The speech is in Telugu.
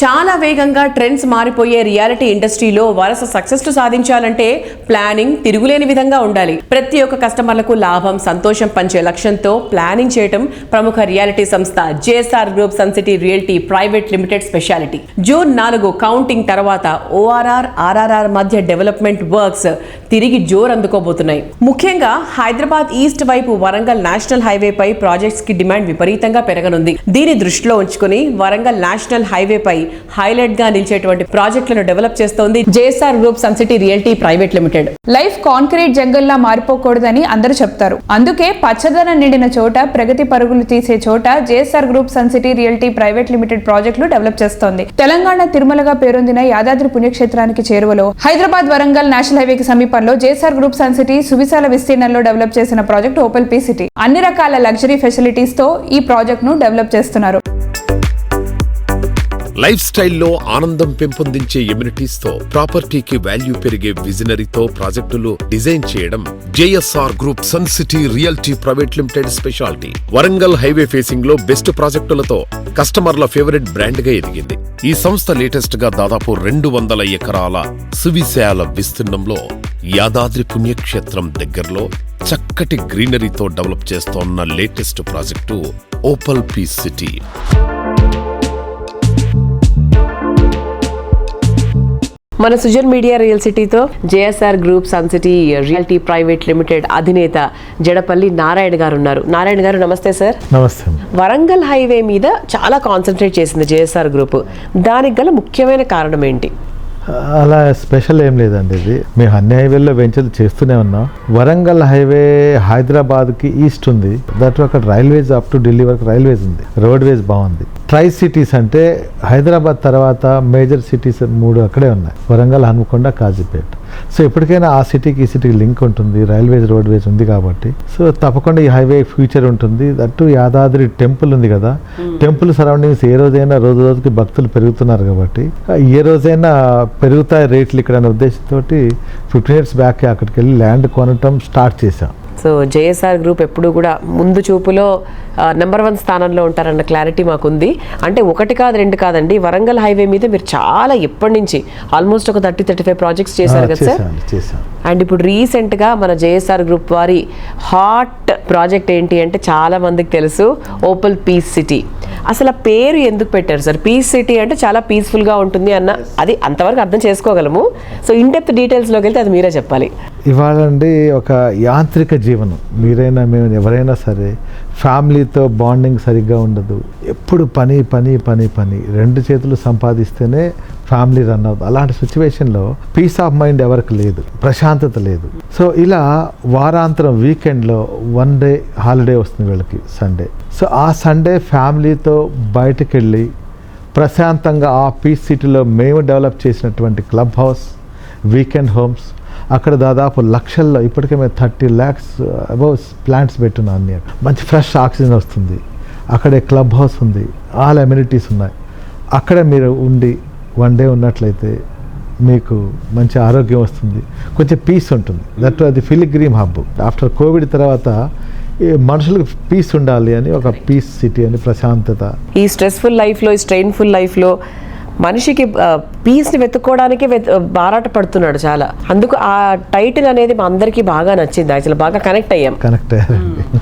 చాలా వేగంగా ట్రెండ్స్ మారిపోయే రియాలిటీ ఇండస్ట్రీలో వరుస సక్సెస్ సాధించాలంటే ప్లానింగ్ తిరుగులేని విధంగా ఉండాలి. ప్రతి ఒక్క కస్టమర్లకు లాభం సంతోషం పంచే లక్ష్యంతో ప్లానింగ్ చేయటం ప్రముఖ రియాలిటీ సంస్థ JSR Group Suncity Realty Private Limited speciality. June నాలుగు కౌంటింగ్ తర్వాత ఓఆర్ఆర్ ఆర్ఆర్ఆర్ మధ్య డెవలప్మెంట్ వర్క్స్ తిరిగి జోరు అందుకోబోతున్నాయి. ముఖ్యంగా హైదరాబాద్ ఈస్ట్ వైపు వరంగల్ నేషనల్ హైవే పై ప్రాజెక్ట్స్కి డిమాండ్ విపరీతంగా పెరగనుంది. దీని దృష్టిలో ఉంచుకుని వరంగల్ నేషనల్ హైవే పై హైలైట్గా నిలిచేటువంటి ప్రాజెక్టులను డెవలప్ చేస్తోంది JSR Group Sun City Realty Private Limited. Life concrete జంగల్లా మారిపోకూడదని అందరూ చెప్తారు. అందుకే పచ్చదనం నిండిన చోట ప్రగతి పరుగులు తీసే చోట JSR Group Sun City Realty Private Limited ప్రాజెక్టులు డెవలప్ చేస్తోంది. తెలంగాణ తిరుమలగా పేరొందిన యాదాద్రి పుణ్యక్షేత్రానికి చేరువలో హైదరాబాద్ వరంగల్ నేషనల్ హైవేకి సమీపంలో జేఎస్ఆర్ గ్రూప్ సన్ సిటీ సువిశాల విస్తీర్ణంలో డెవలప్ చేసిన ప్రాజెక్ట్ ఓపెల్ పీ సిటీ అన్ని రకాల లగ్జరీ ఫెసిలిటీస్తో ఈ ప్రాజెక్ట్ను డెవలప్ చేస్తున్నారు. లైఫ్ స్టైల్లో ఆనందం పెంపొందించే ఎమ్యూనిటీస్తో ప్రాపర్టీకి వాల్యూ పెరిగే విజనరీతో ప్రాజెక్టులు డిజైన్ చేయడం JSR Group Sun City Realty Private Limited speciality. Warangal highway ఫేసింగ్లో బెస్ట్ ప్రాజెక్టులతో కస్టమర్ల ఫేవరెట్ బ్రాండ్గా ఎదిగింది. ఈ సంస్థ లేటెస్ట్గా దాదాపు రెండు వందల ఎకరాల సువిశాల విస్తీర్ణంలో యాదాద్రి పుణ్యక్షేత్రం దగ్గరలో చక్కటి గ్రీనరీతో డెవలప్ చేస్తోన్న latest project Opal Peace City. మన Sujan media real సిటీతో JSR Group Sun City Realty Private Limited అధినేత జడపల్లి నారాయణ గారు ఉన్నారు. నారాయణ గారు నమస్తే సార్. నమస్తే వరంగల్ హైవే మీద చాలా కాన్సన్ట్రేట్ చేసింది జేఎస్ఆర్ గ్రూప్. దానికి గల ముఖ్యమైన కారణం ఏంటి? అలా స్పెషల్ ఏం లేదండి ఇది. మేము అన్ని హైవేల్లో వెంచర్లు చేస్తూనే ఉన్నాం. వరంగల్ హైవే హైదరాబాద్కి ఈస్ట్ ఉంది. దట్ అక్కడ రైల్వేస్ అప్ టు ఢిల్లీ వరకు రైల్వేస్ ఉంది. రోడ్వేస్ బాగుంది. ట్రై సిటీస్ అంటే హైదరాబాద్ తర్వాత మేజర్ సిటీస్ మూడు అక్కడే ఉన్నాయి. వరంగల్ హనుమకొండ కాజీపేట. సో ఎప్పటికైనా ఆ సిటీకి ఈ సిటీకి లింక్ ఉంటుంది. రైల్వేస్ రోడ్వేస్ ఉంది కాబట్టి. సో తప్పకుండా ఈ హైవే ఫ్యూచర్ ఉంటుంది. దట్టు యాదాద్రి టెంపుల్ ఉంది కదా. టెంపుల్ సరౌండింగ్స్ ఏ రోజైనా రోజు రోజుకి భక్తులు పెరుగుతున్నారు కాబట్టి. ఏ రోజైనా పెరుగుతాయి రేట్లు ఇక్కడ అనే ఉద్దేశంతో ఫిఫ్టీన్ ఇయర్స్ బ్యాక్ అక్కడికి వెళ్ళి ల్యాండ్ కొనటం స్టార్ట్ చేశాం. సో జేఎస్ఆర్ గ్రూప్ ఎప్పుడు కూడా ముందు చూపులో నెంబర్ వన్ స్థానంలో ఉంటారన్న క్లారిటీ మాకుంది. అంటే ఒకటి కాదు రెండు కాదండి. వరంగల్ హైవే మీద మీరు చాలా ఎప్పటి నుంచి ఆల్మోస్ట్ ఒక థర్టీ థర్టీ ఫైవ్ ప్రాజెక్ట్స్ చేశారు కదా సార్? అండ్ ఇప్పుడు రీసెంట్గా మన జేఎస్ఆర్ గ్రూప్ వారి హాట్ ప్రాజెక్ట్ ఏంటి అంటే చాలా మందికి తెలుసు ఓపల్ పీస్ సిటీ అసలు ఆ పేరు ఎందుకు పెట్టారు సార్? పీస్ సిటీ అంటే చాలా పీస్ఫుల్గా ఉంటుంది అన్న అది అంతవరకు అర్థం చేసుకోగలము. సో ఇన్ డెప్త్ డీటెయిల్స్లోకి వెళ్తే అది మీరే చెప్పాలి. ఇవాళ అండి ఒక యాంత్రిక జీవనం. మీరైనా మేము ఎవరైనా సరే ఫ్యామిలీతో బాండింగ్ సరిగ్గా ఉండదు. ఎప్పుడు పని పని పని పని. రెండు చేతులు సంపాదిస్తేనే ఫ్యామిలీ రన్ అవుతుంది అలాంటి సిచ్యువేషన్లో పీస్ ఆఫ్ మైండ్ ఎవరికి లేదు ప్రశాంతత లేదు. సో ఇలా వారాంతరం వీకెండ్లో వన్ డే హాలిడే వస్తుంది వీళ్ళకి సండే సో ఆ సండే ఫ్యామిలీతో బయటకు వెళ్ళి ప్రశాంతంగా ఆ పీస్ సిటీలో మేము డెవలప్ చేసినటువంటి క్లబ్ హౌస్ వీకెండ్ హోమ్స్ అక్కడ దాదాపు లక్షల్లో ఇప్పటికే మేము థర్టీ ల్యాక్స్ అబౌవ్ ప్లాంట్స్ పెట్టున్నాం అన్ని. మంచి ఫ్రెష్ ఆక్సిజన్ వస్తుంది. అక్కడే క్లబ్ హౌస్ ఉంది. ఆల్ అమ్యూనిటీస్ ఉన్నాయి. అక్కడ మీరు ఉండి వన్ డే ఉన్నట్లయితే మీకు మంచి ఆరోగ్యం వస్తుంది. కొంచెం పీస్ ఉంటుంది. దట్ అది ఫిలిగ్రీమ్ హబ్ ఆఫ్టర్ కోవిడ్ తర్వాత మనుషులకు పీస్ ఉండాలి అని ఒక పీస్ సిటీ అని ప్రశాంతత. ఈ స్ట్రెస్ఫుల్ లైఫ్లో ఈ స్ట్రెయిన్ఫుల్ లైఫ్లో మనిషికి పీస్ని వెతుక్కోవడానికి వెత్- బారాట పడుతున్నాడు చాలా. అందుకు ఆ టైటిల్ అనేది మా అందరికీ బాగా నచ్చింది. అసలు బాగా కనెక్ట్ అయ్యాం. కనెక్ట్ అయ్యారండి.